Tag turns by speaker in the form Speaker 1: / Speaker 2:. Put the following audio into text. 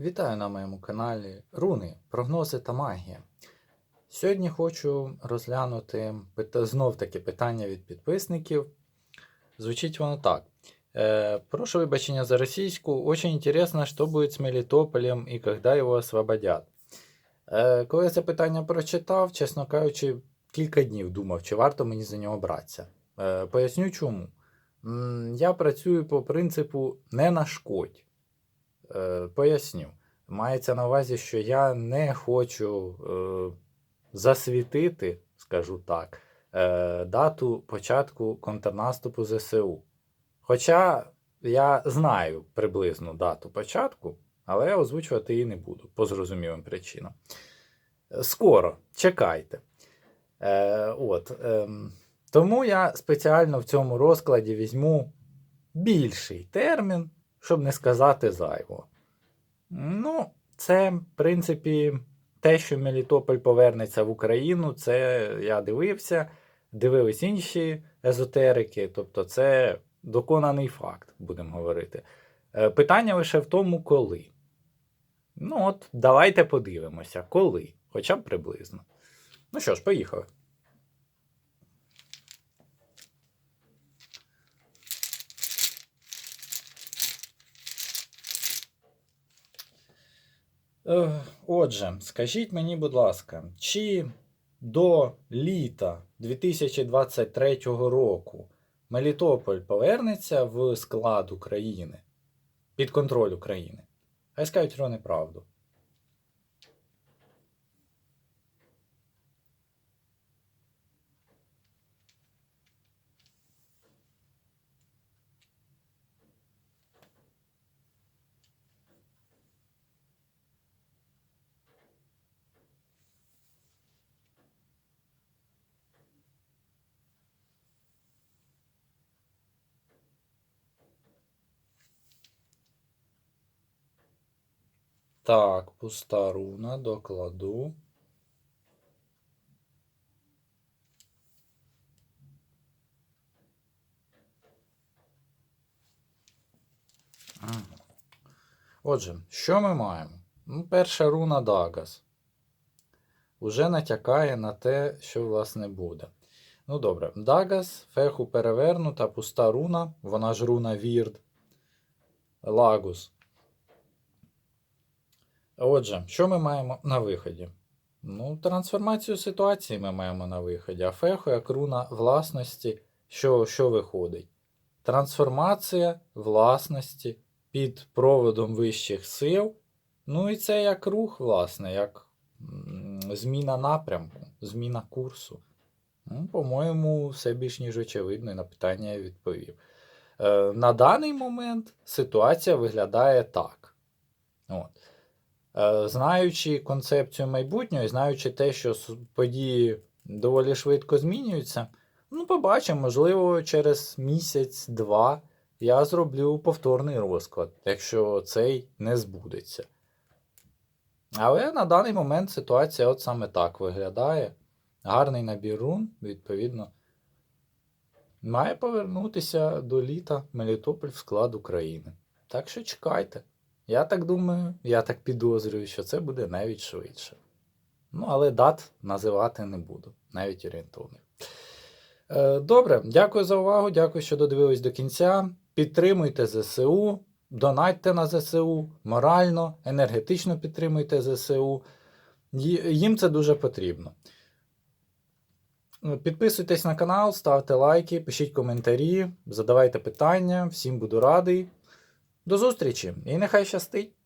Speaker 1: Вітаю на моєму каналі Руни, прогнози та магія. Сьогодні хочу розглянути знов-таки питання від підписників. Звучить воно так. Е, прошу вибачення за російську. Очень интересно, що буде з Мелітополем і коли його освободять. Е, коли я це питання прочитав, чесно кажучи, кілька днів думав, чи варто мені за нього братися. Е, поясню чому. Я працюю по принципу не нашкодь. Е, Поясню. Мається на увазі, що я не хочу е, засвітити, скажу так, е, дату початку контрнаступу ЗСУ. Хоча я знаю приблизну дату початку, але озвучувати її не буду по зрозумілим причинам. Е, Скоро, чекайте. Е, от, ем, тому я спеціально в цьому розкладі візьму більший термін, щоб не сказати зайвого. Ну, це, в принципі, те, що Мелітополь повернеться в Україну, це я дивився, дивились інші езотерики, тобто це доконаний факт, будемо говорити. Е, Питання лише в тому, коли. Ну, от, давайте подивимося, коли, хоча б приблизно. Ну що ж, поїхали. Отже, скажіть мені, будь ласка, чи до літа 2023 року Мелітополь повернеться в склад України під контроль України? Хай скажуть про неправду. Так, пуста руна, докладу. Отже, що ми маємо? Ну, перша руна Дагас. Уже натякає на те, що власне буде. Ну добре, Дагас, феху перевернута, пуста руна, вона ж руна Вірд. Лагус. Отже, що ми маємо на виході? Ну, трансформацію ситуації ми маємо на виході. А феху як руна власності, що, що виходить? Трансформація власності під проводом вищих сил. Ну і це як рух, власне, як зміна напрямку, зміна курсу. Ну, по-моєму, все більш ніж очевидно, і на питання я відповів. Е, на даний момент ситуація виглядає так. От. Е, Знаючи концепцію майбутнього і знаючи те, що події доволі швидко змінюються, ну, побачимо, можливо, через місяць-два я зроблю повторний розклад, якщо цей не збудеться. Але на даний момент ситуація от саме так виглядає. Гарний набір рун, відповідно, має повернутися до літа Мелітополь в склад України. Так що чекайте. Я так думаю, я так підозрюю, що це буде навіть швидше. Ну, але дат називати не буду, навіть орієнтовних. Е, Добре, дякую за увагу, дякую, що додивились до кінця. Підтримуйте ЗСУ, донатьте на ЗСУ, морально, енергетично підтримуйте ЗСУ. Їм це дуже потрібно. Підписуйтесь на канал, ставте лайки, пишіть коментарі, задавайте питання. Всім буду радий. До зустрічі і нехай щастить!